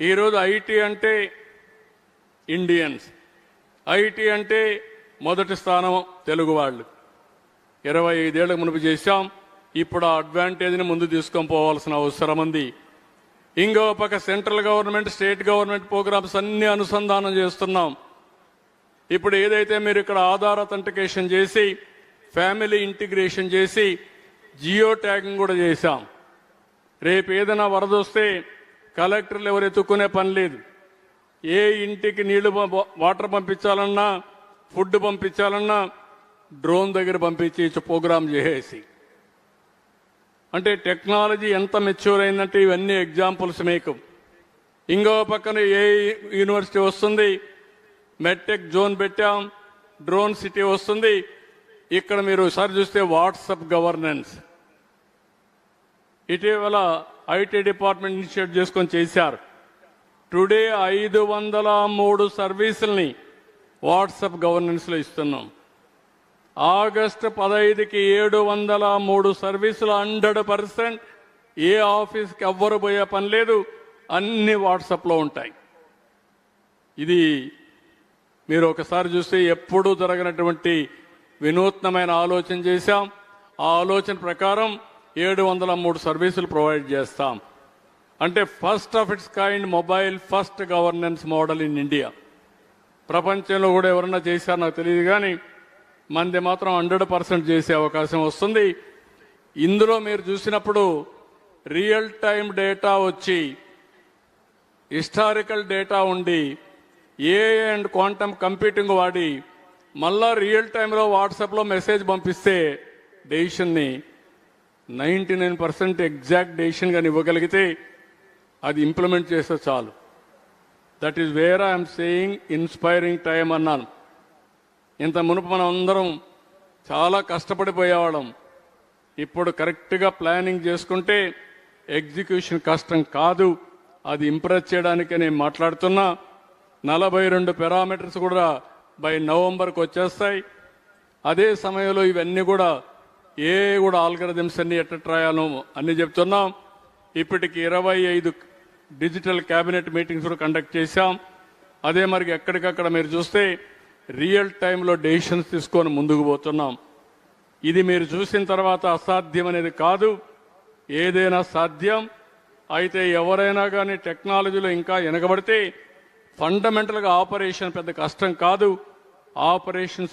ఈరోజు ఐటీ అంటే Indians. IT అంటే మొదటి స్థానం తెలుగు వాళ్ళు. ఇరవై ఐదేళ్ళ మునుపు చేశాం. ఇప్పుడు ఆ అడ్వాంటేజ్ని ముందు తీసుకొని పోవాల్సిన అవసరం ఉంది. ఇంకో పక్క central government state government programs అన్ని అనుసంధానం చేస్తున్నాం. ఇప్పుడు ఏదైతే మీరు ఇక్కడ ఆధార్ అథెంటికేషన్ చేసి ఫ్యామిలీ ఇంటిగ్రేషన్ చేసి జియో ట్యాగింగ్ కూడా చేశాం. రేపు ఏదైనా వరద వస్తే కలెక్టర్లు ఎవరు ఎత్తుక్కునే పని లేదు. ఏ ఇంటికి నీళ్ళు వాటర్ పంపించాలన్నా ఫుడ్ పంపించాలన్నా డ్రోన్ దగ్గర పంపించి ప్రోగ్రామ్ చేసేసి. అంటే టెక్నాలజీ ఎంత మెచ్యూర్ అయిందంటే ఇవన్నీ ఎగ్జాంపుల్స్ మీకు. ఇంకో పక్కన ఏ యూనివర్సిటీ వస్తుంది? మెట్టెక్ జోన్ పెట్టాం డ్రోన్ సిటీ వస్తుంది. ఇక్కడ మీరు ఒకసారి చూస్తే వాట్సప్ గవర్నెన్స్. ఇటీవల ఐటీ డిపార్ట్మెంట్ ఇనిషియేట్ చేసుకొని చేశారు. టుడే ఐదు వందల మూడు సర్వీసుల్ని వాట్సప్ గవర్నెన్స్లో ఇస్తున్నాం. ఆగస్టు పదహైదుకి ఏడు వందల మూడు సర్వీసులు హండ్రెడ్ పర్సెంట్ ఏ ఆఫీస్కి ఎవ్వరు పోయే పని లేదు అన్ని వాట్సాప్లో ఉంటాయి. ఇది మీరు ఒకసారి చూస్తే ఎప్పుడూ జరగనటువంటి వినూత్నమైన ఆలోచన చేశాం. ఆ ఆలోచన ప్రకారం ఏడు వందల మూడు సర్వీసులు ప్రొవైడ్ చేస్తాం. అంటే first of its kind mobile first governance model in India. ప్రపంచంలో కూడా ఎవరన్నా చేశారో నాకు తెలియదు కానీ మంది మాత్రం హండ్రెడ్ పర్సెంట్ చేసే అవకాశం వస్తుంది. ఇందులో మీరు చూసినప్పుడు రియల్ టైం డేటా వచ్చి హిస్టారికల్ డేటా ఉండి ఏ అండ్ క్వాంటమ్ కంప్యూటింగ్ వాడి మళ్ళా రియల్ టైంలో వాట్సాప్లో మెసేజ్ పంపిస్తే డెసిషన్ని ninety nine percent exact decision కానీ ఇవ్వగలిగితే అది ఇంప్లిమెంట్ చేస్తే చాలు. That is where I'm saying inspiring time అన్నాను. ఇంత మునుపు మనం అందరం చాలా కష్టపడిపోయేవాళ్ళం. ఇప్పుడు కరెక్ట్గా ప్లానింగ్ చేసుకుంటే ఎగ్జిక్యూషన్ కష్టం కాదు. అది ఇంప్రెస్ చేయడానికి నేను మాట్లాడుతున్నా. నలభై రెండు పారామీటర్స్ కూడా బై నవంబర్కి వచ్చేస్తాయి. అదే సమయంలో ఇవన్నీ కూడా ఏ కూడా ఆల్గరిథమ్స్ అన్ని ఎట్ట రాయాలో అన్ని చెప్తున్నాం. ఇప్పటికి ఇరవై ఐదు డిజిటల్ క్యాబినెట్ మీటింగ్స్ కూడా కండక్ట్ చేశాం. అదే మరి ఎక్కడికక్కడ మీరు చూస్తే రియల్ టైంలో డెసిషన్స్ తీసుకొని ముందుకు పోతున్నాం. ఇది మీరు చూసిన తర్వాత అసాధ్యం అనేది కాదు. ఏదైనా సాధ్యం. అయితే ఎవరైనా కానీ టెక్నాలజీలో ఇంకా వెనకబడితే ఫండమెంటల్గా ఆపరేషన్ పెద్ద కష్టం కాదు. ఆపరేషన్స్